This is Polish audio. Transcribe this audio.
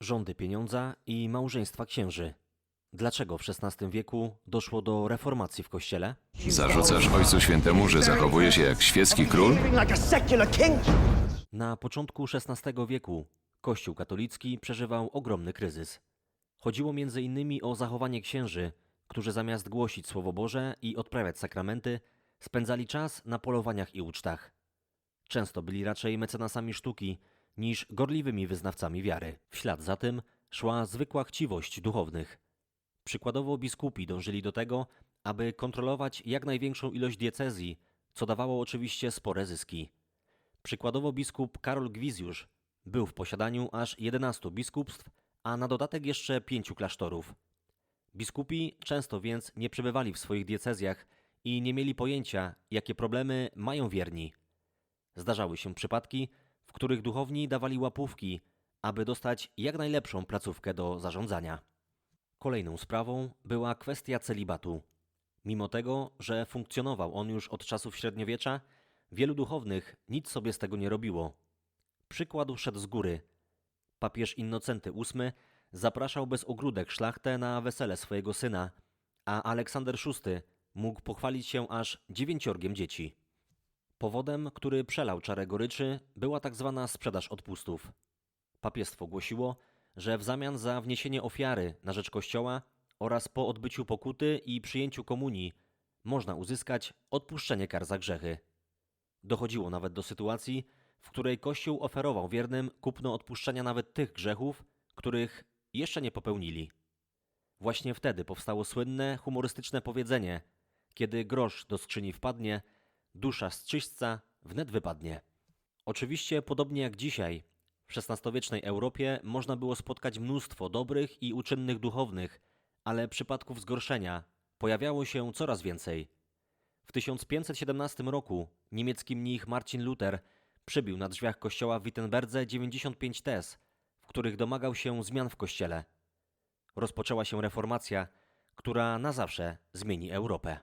rządy pieniądza i małżeństwa księży. Dlaczego w XVI wieku doszło do reformacji w kościele? Zarzucasz Ojcu Świętemu, że zachowuje się jak świecki król? Na początku XVI wieku Kościół katolicki przeżywał ogromny kryzys. Chodziło między innymi o zachowanie księży, którzy zamiast głosić Słowo Boże i odprawiać sakramenty, spędzali czas na polowaniach i ucztach. Często byli raczej mecenasami sztuki niż gorliwymi wyznawcami wiary. W ślad za tym szła zwykła chciwość duchownych. Przykładowo biskupi dążyli do tego, aby kontrolować jak największą ilość diecezji, co dawało oczywiście spore zyski. Przykładowo biskup Karol Gwizjusz był w posiadaniu aż 11 biskupstw, a na dodatek jeszcze pięciu klasztorów. Biskupi często więc nie przebywali w swoich diecezjach i nie mieli pojęcia, jakie problemy mają wierni. Zdarzały się przypadki, w których duchowni dawali łapówki, aby dostać jak najlepszą placówkę do zarządzania. Kolejną sprawą była kwestia celibatu. Mimo tego, że funkcjonował on już od czasów średniowiecza, wielu duchownych nic sobie z tego nie robiło. Przykład szedł z góry. Papież Innocenty VIII zapraszał bez ogródek szlachtę na wesele swojego syna, a Aleksander VI mógł pochwalić się aż dziewięciorgiem dzieci. Powodem, który przelał czarę goryczy, była tak zwana sprzedaż odpustów. Papiestwo głosiło, że w zamian za wniesienie ofiary na rzecz Kościoła oraz po odbyciu pokuty i przyjęciu komunii można uzyskać odpuszczenie kar za grzechy. Dochodziło nawet do sytuacji, w której Kościół oferował wiernym kupno odpuszczenia nawet tych grzechów, których jeszcze nie popełnili. Właśnie wtedy powstało słynne, humorystyczne powiedzenie: Kiedy grosz do skrzyni wpadnie, dusza z czyśćca wnet wypadnie. Oczywiście, podobnie jak dzisiaj, w XVI-wiecznej Europie można było spotkać mnóstwo dobrych i uczynnych duchownych, ale przypadków zgorszenia pojawiało się coraz więcej. W 1517 roku niemiecki mnich Marcin Luther przybił na drzwiach kościoła w Wittenberdze 95 tez, w których domagał się zmian w kościele. Rozpoczęła się reformacja, która na zawsze zmieni Europę.